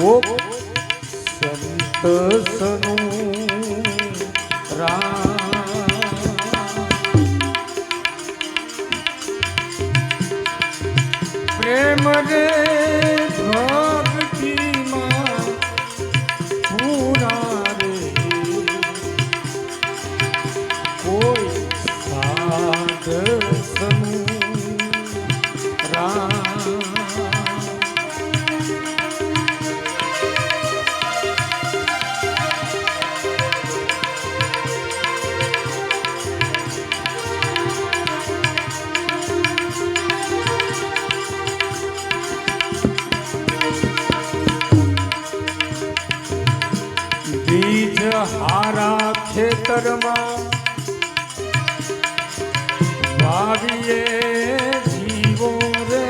ઓ સંત સનુ. રામ. પ્રેમ રે ભક્તિમાં બીજ હારા ખેતરમાં વાવીએ જીવો રે.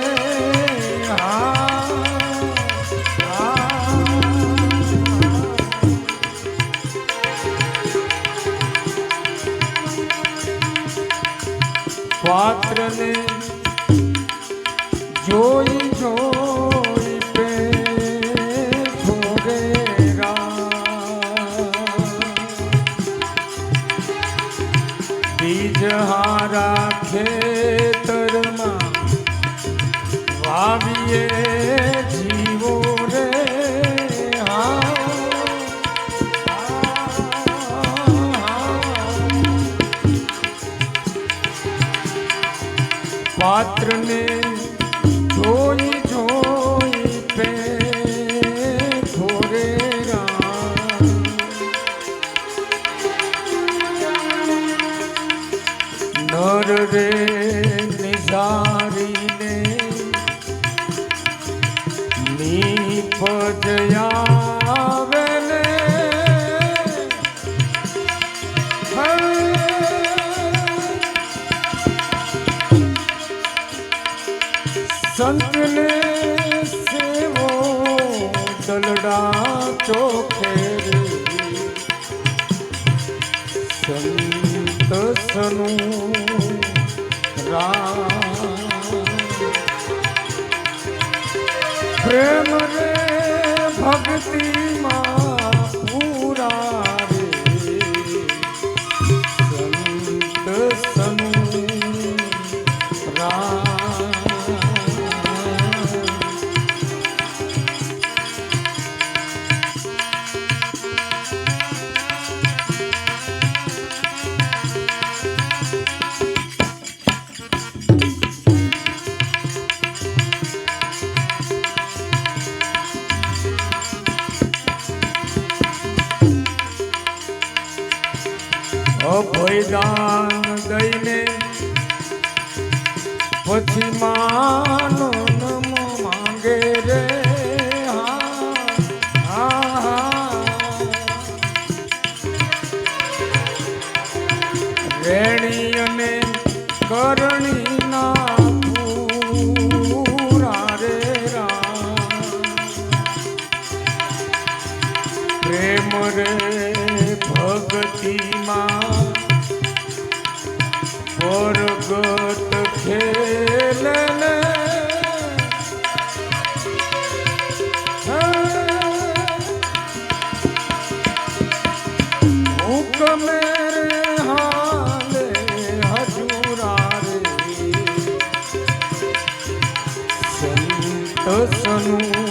પાત્રને જોઈ જોઈ પાત્રને જોઈ જોઈ પે થોરે નર રે નિઝારીને સંતને સેવો દલડા ચોખે સંત સનું રામ. પ્રેમ રે અભયદાન દઈને પછી માનો સનું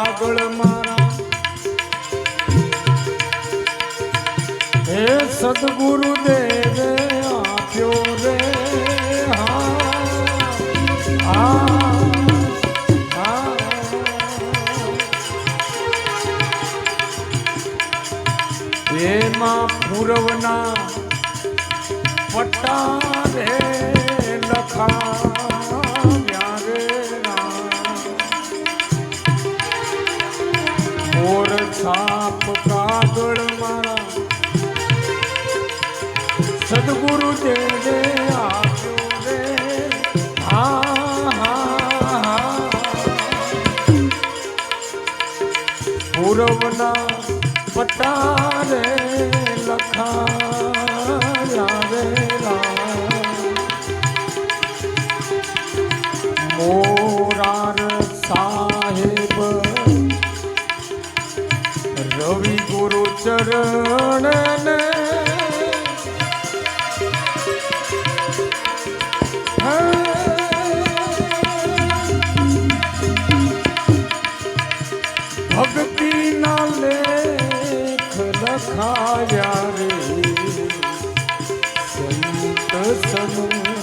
આગળ મારા. હે સદગુરુ દેવે આપ્યો રે. હા એમાં પૂરવના પટ્ટા રે લખા કાગળ મારા. સદગુરુ દેવે આપ્યો રે. હા હા હા. પૂરવના પટારે લખાયા રે મોરાર સંત સનુ રામ